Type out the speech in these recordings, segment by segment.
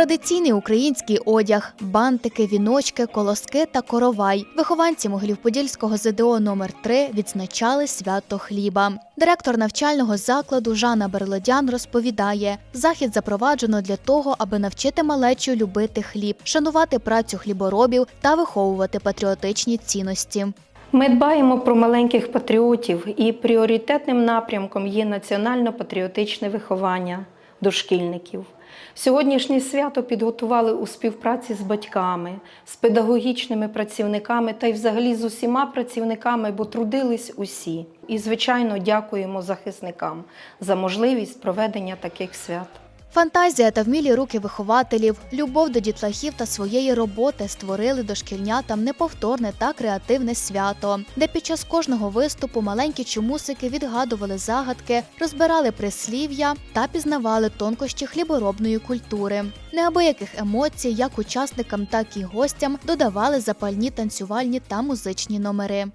Традиційний український одяг, бантики, віночки, колоски та коровай. Вихованці Могилів-Подільського ЗДО номер 3 відзначали свято хліба. Директор навчального закладу Жанна Берлодян розповідає: захід запроваджено для того, аби навчити малечу любити хліб, шанувати працю хліборобів та виховувати патріотичні цінності. Ми дбаємо про маленьких патріотів, і пріоритетним напрямком є національно-патріотичне виховання дошкільників. Сьогоднішнє свято підготували у співпраці з батьками, з педагогічними працівниками та й взагалі з усіма працівниками, бо трудились усі. І, звичайно, дякуємо захисникам за можливість проведення таких свят. Фантазія та вмілі руки вихователів, любов до дітлахів та своєї роботи створили дошкільнятам неповторне та креативне свято, де під час кожного виступу маленькі чомусики відгадували загадки, розбирали прислів'я та пізнавали тонкощі хліборобної культури. Неабияких емоцій як учасникам, так і гостям додавали запальні танцювальні та музичні номери.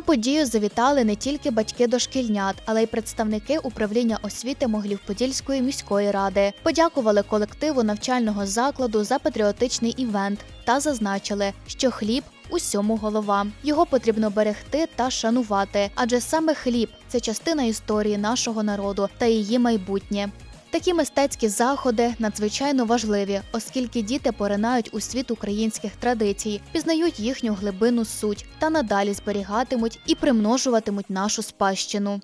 На подію завітали не тільки батьки дошкільнят, але й представники управління освіти Могилів-Подільської міської ради. Подякували колективу навчального закладу за патріотичний івент та зазначили, що хліб усьому голова. Його потрібно берегти та шанувати, адже саме хліб це частина історії нашого народу та її майбутнє. Такі мистецькі заходи надзвичайно важливі, оскільки діти поринають у світ українських традицій, пізнають їхню глибину суть та надалі зберігатимуть і примножуватимуть нашу спадщину.